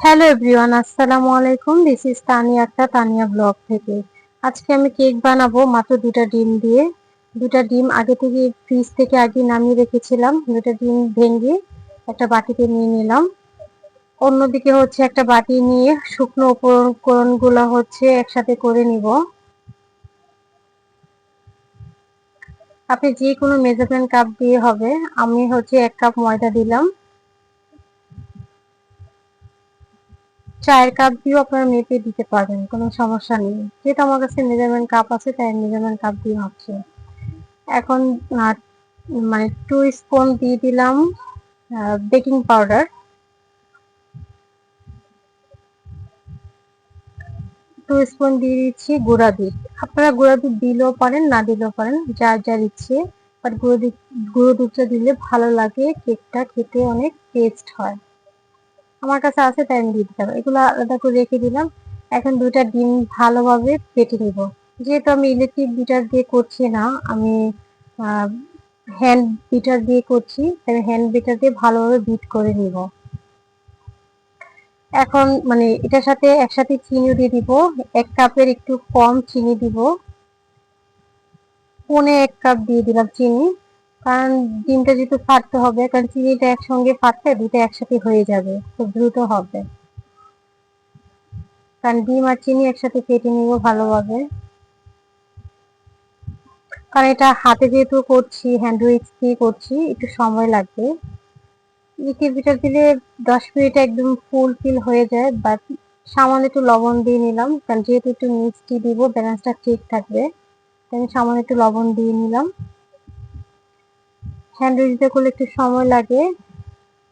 Hello everyone, আসসালামু আলাইকুম। This is Tania একটা তানিয়া ব্লগ থেকে। আজকে আমি কেক বানাবো মাত্র দুটা ডিম দিয়ে। দুটা ডিম আগে থেকে ফ্রিজ থেকে আগে নামিয়ে রেখেছিলাম। দুটা ডিম ভেঙে একটা বাটিতে নিয়ে নিলাম। অন্যদিকে হচ্ছে একটা বাটি নিয়ে শুকনো উপকরণগুলো হচ্ছে একসাথে করে নিব। আপনি যে কোনো মেজারমেন্ট কাপ দিয়ে হবে। আমি হচ্ছে এক কাপ ময়দা দিলাম। চায়ের কাপ দিয়েও আপনারা মেপে দিতে পারবেন, কোনো সমস্যা নেই। যেহেতু আমার কাছে মেজারমেন্ট কাপ আছে, তাই মেজারমেন্ট কাপ দিয়ে হচ্ছে। এখন মানে টু স্পুন দিয়ে দিলাম বেকিং পাউডার টু স্পুন দিয়ে দিচ্ছি গুঁড়া দুধ। আপনারা গুঁড়া দুধ দিলেও পারেন, না দিলেও পারেন যার যার ইচ্ছে। বাট গুঁড়ো দুধ, গুঁড়ো দুধটা দিলে ভালো লাগে কেকটা খেতে অনেক টেস্ট হয়। আমার কাছে আছে, তাই আমি দিয়ে দিতে এগুলো আলাদা করে রেখে দিলাম। এখন দুইটা ডিম ভালোভাবে ফেটে নিব। যেহেতু আমি ইলেকট্রিক বিটার দিয়ে করছি না, আমি হ্যান্ড বিটার দিয়ে করছি, তাই হ্যান্ড বিটার দিয়ে ভালোভাবে বিট করে নিব। এখন মানে এটার সাথে একসাথে চিনি দিয়ে দিব। এক কাপের একটু কম চিনি দিব। পনে এক কাপ দিয়ে দিলাম চিনি। কারণ ডিমটা যেহেতু ফাটতে হবে, কারণ চিনিটা একসঙ্গে ফাটলে দুটো একসাথে হয়ে যাবে, খুব দ্রুত হবে। কারণ ডিম আর চিনি একসাথে কেটে নিব ভালোভাবে। কারণ এটা হাতে যেহেতু করছি হ্যান্ড উইক্স দিয়ে করছি, একটু সময় লাগবে। বিটার দিলে দশ মিনিট একদম ফুল ফিল হয়ে যায় বাট সামান্য একটু লবণ দিয়ে নিলাম। কারণ যেহেতু একটু মিষ্টি দিব ব্যালেন্সটা ঠিক থাকবে আমি সামান্য একটু লবণ দিয়ে নিলাম। স্যান্ডউইচটা করলে একটু সময় লাগে,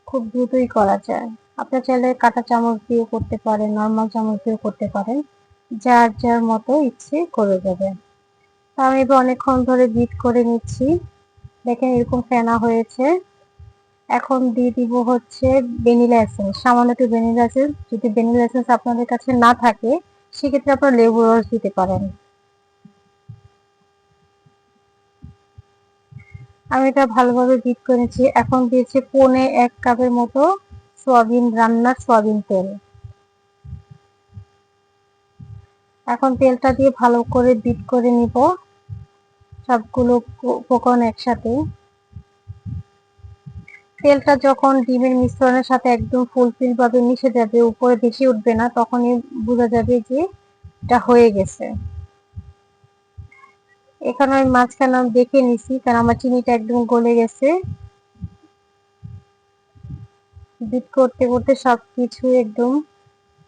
খুব দ্রুতই করা যায়। আপনার চাইলে কাটা চামচ দিয়ে করতে পারেন নর্মাল চামচ দিয়েও করতে পারেন, যার যার মতো ইচ্ছে করে যাবে। আমি এবার অনেকক্ষণ ধরে বিট করে নিচ্ছি। দেখেন এরকম ফেনা হয়েছে। এখন দিয়ে দিব হচ্ছে ভ্যানিলা এসেন্স সামান্য একটু ভ্যানিলা এসেন্স যদি ভ্যানিলা এসেন্স আপনাদের কাছে না থাকে, সেক্ষেত্রে আপনারা লেবু রস দিতে পারেন। আমি এটা ভালোভাবে বিট করেছি। এখন দিয়েছি পনে এক কাপের মতো সোয়াবিন রান্নার সোয়াবিন তেল। এখন তেলটা দিয়ে ভালো করে বিট করে নিব। সবগুলো উপকরণ একসাথে। তেলটা যখন ডিমের মিশ্রণের সাথে একদম ফুলফিল ভাবে মিশে যাবে, উপরে বেশি উঠবে না, তখনই বোঝা যাবে যে এটা হয়ে গেছে। এখানে আমি মাঝখানে দেখে নিছি, কারণ আমার চিনিটা একদম গলে গেছে। বিট করতে করতে সবকিছু একদম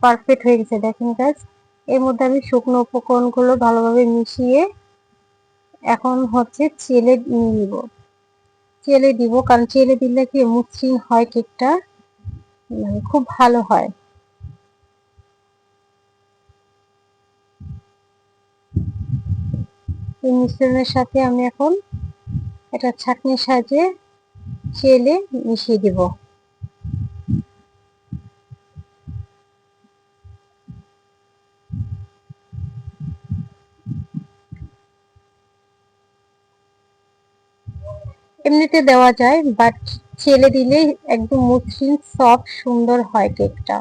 পারফেক্ট হয়ে গেছে, দেখেন গাছ এর মধ্যে আমি শুকনো উপকরণগুলো ভালোভাবে মিশিয়ে এখন হচ্ছে চেলে নিয়ে নিব। চেলে দিব, কারণ চেলে দিলে কি মসৃণ হয় কেকটা মানে খুব ভালো হয়। এই মিশ্রণের সাথে আমি এখন এটা ছাকনির সাহায্যে চেলে মিশিয়ে দেব। এমনিতে দেওয়া যায় বাট চেলে দিলে একদম মসৃণ সফট সুন্দর হয় কেকটা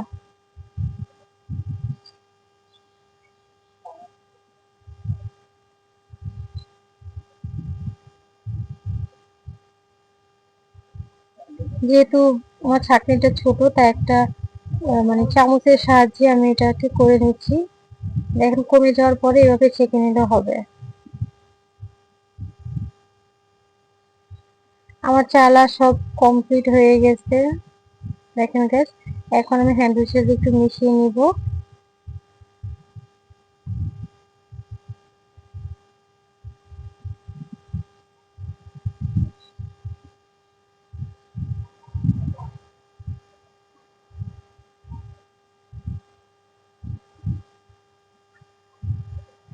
যেহেতু আমার ছাঁকনিটা ছোট, তাই একটা মানে চামচের সাহায্যে আমি এটা এটাকে করে নিচ্ছি। এখন কমে যাওয়ার পরে এভাবে ছেঁকে নিলে হবে। আমার চালা সব কমপ্লিট হয়ে গেছে। দেখেন গ্যাস এখন আমি হ্যান্ডউইচের একটু মিশিয়ে নিব।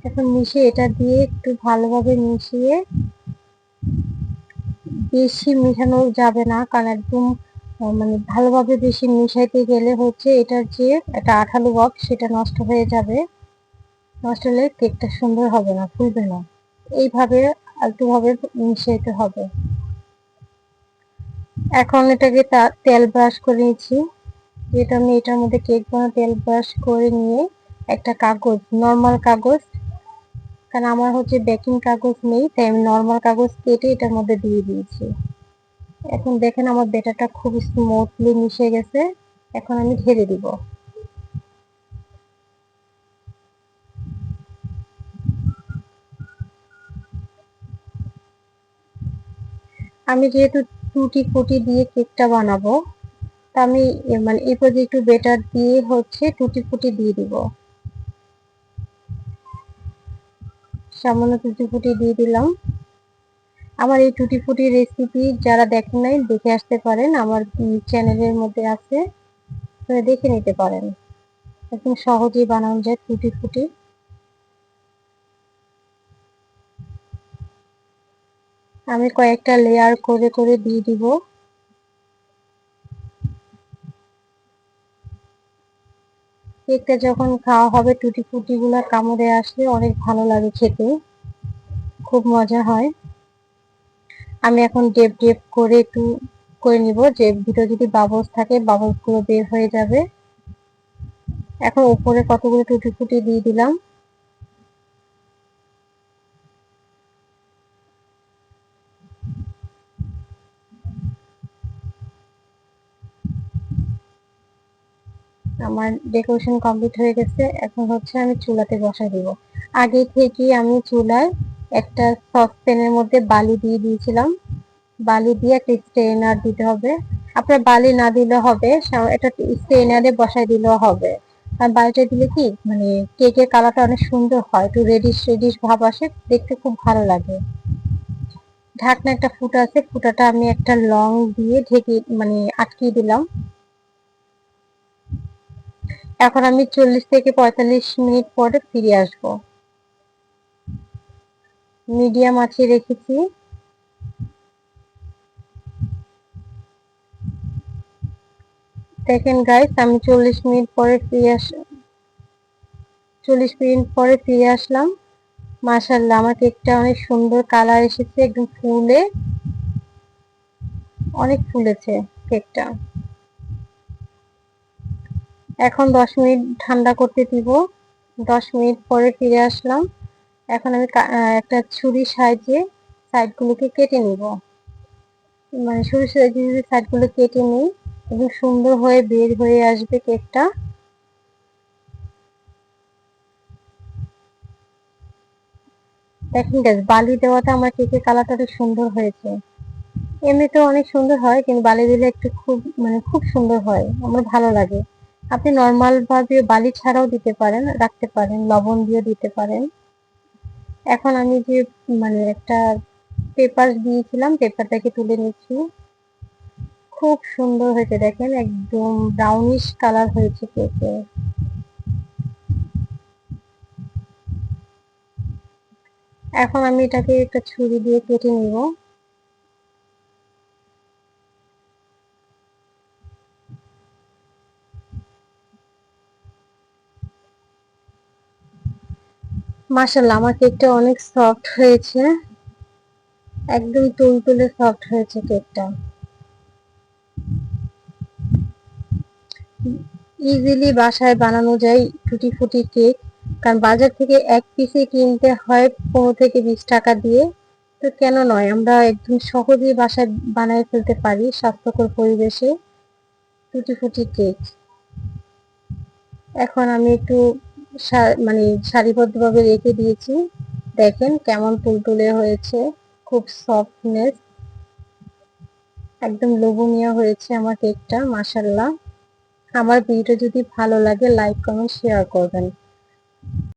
এখন মিশিয়ে এটা দিয়ে একটু ভালোভাবে মিশিয়ে বেশি মিশানো যাবে না, কারণ একদম মানে ভালোভাবে বেশি মিশাইতে গেলে হচ্ছে এটার যে একটা আঠালো ভাব সেটা নষ্ট হয়ে যাবে। নষ্ট হলে কেকটা সুন্দর হবে না, ফুলবে না। এইভাবে আলতুভাবে মিশাইতে হবে। এখন এটাকে তেল ব্রাশ করে নিচ্ছি। যেটা আমি এটার মধ্যে কেক বানা তেল ব্রাশ করে নিয়ে একটা কাগজ, নর্মাল কাগজ কারণ আমার হচ্ছে বেকিং কাগজ নেই, তাই আমি নর্মাল কাগজ কেটে এটার মধ্যে দিয়ে দিয়েছি। এখন দেখেন আমার বেটারটা খুব স্মুথলি মিশে গেছে, এখন আমি ঢেলে দিব। আমি যেহেতু টুটি ফুটি দিয়ে কেকটা বানাবো, তা আমি মানে এরপর একটু বেটার দিয়ে হচ্ছে টুটি ফুটি দিয়ে দিব। সামান্য টুটি ফুটি দিয়ে দিলাম। আমার এই টুটি ফুটি রেসিপি যারা দেখেন নাই, দেখে আসতে পারেন। আমার চ্যানেলের মধ্যে আছে। দেখে নিতে পারেন। একদম সহজেই বানানো যায় টুটি ফুটি আমি কয়েকটা লেয়ার করে করে দিয়ে দিব। কেকটা যখন খাওয়া হবে টুটি গুলো কামড়ে আসলে অনেক ভালো লাগে খেতে। খুব মজা হয়। আমি এখন ডেপ ডেপ করে একটু করে নিব। যে ভিতরে যদি বাবলস থাকে বাবসগুলো বের হয়ে যাবে। এখন উপরে কতগুলো টুটি ফুটি দিয়ে দিলাম। আমার ডেকোরেশন কমপ্লিট হয়ে গেছে। এখন হচ্ছে আমি চুলাতে বসাই দিব। আগে থেকে আমি চুলায় একটা সসপ্যানের মধ্যে বালি দিয়ে দিয়েছিলাম। বালি দিয়ে একটা স্ট্রেনার দিতে হবে। আপনার বালি না দিলে হবে একটা স্ট্রেনারে বসাই দিলেও হবে। আর বালিটা দিলে কি মানে কেকের কালারটা অনেক সুন্দর হয়, একটু রেডিশ রেডিশ ভাব আসে, দেখতে খুব ভালো লাগে। ঢাকনা একটা ফুটা আছে, ফুটাটা আমি একটা লং দিয়ে ঢেকে মানে আটকিয়ে দিলাম। এখন আমি চল্লিশ থেকে পঁয়তাল্লিশ মিনিট পরে ফিরে আসব। মিডিয়াম আছে রেখেছি। দেখেন গাইস আমি চল্লিশ মিনিট পরে ফিরে আস, চল্লিশ মিনিট পরে ফিরে আসলাম। মাসাল্লাহ আমার কেকটা অনেক সুন্দর কালার এসেছে, একদম ফুলে, অনেক ফুলেছে কেকটা। এখন দশ মিনিট ঠান্ডা করতে দিব। দশ মিনিট পরে ফিরে আসলাম। এখন আমি একটা ছুরি সাহায্যে সাইডগুলোকে কেটে নিব। মানে ছুরি সাহায্যে যদি সাইডগুলো কেটে নিই এবং সুন্দর হয়ে বের হয়ে আসবে কেকটা। দেখেন গাছ বালি দেওয়াতে আমার কেকের কালারটা অনেক সুন্দর হয়েছে। এমনিতে অনেক সুন্দর হয়, কিন্তু বালি দিলে একটু খুব মানে খুব সুন্দর হয়। আমার ভালো লাগে। আপনি নর্মাল ভাবে বালি ছাড়াও দিতে পারেন, রাখতে পারেন, লবণ দিয়ে দিতে পারেন। এখন আমি যে মানে একটা পেপার দিয়েছিলাম পেপারটাকে তুলে নিচ্ছি। খুব সুন্দর হয়েছে, দেখেন, একদম ব্রাউনিশ কালার হয়েছে কেকে এখন আমি এটাকে একটা ছুরি দিয়ে কেটে নিব। মাসাল্লাহ আমার কেকটা অনেক সফট হয়েছে। একদম তুলতুলে সফট হয়েছে কেকটা। ইজিলি বাসায় বানানো যায় টুটি ফুটি কেক। কারণ বাজার থেকে এক পিসে কিনতে হয় পনেরো থেকে বিশ টাকা দিয়ে। তো কেন নয়, আমরা একদম সহজেই বাসায় বানায় ফেলতে পারি স্বাস্থ্যকর পরিবেশে টুটি ফুটি কেক। এখন আমি একটু মানে সারিবদ্ধভাবে রেখে দিয়েছি। দেখেন কেমন তুলতুলে হয়েছে, খুব সফটনেস একদম লোভনীয় হয়েছে আমার কেকটা মাসাল্লাহ আমার ভিডিও যদি ভালো লাগে লাইক কমেন্ট শেয়ার করবেন।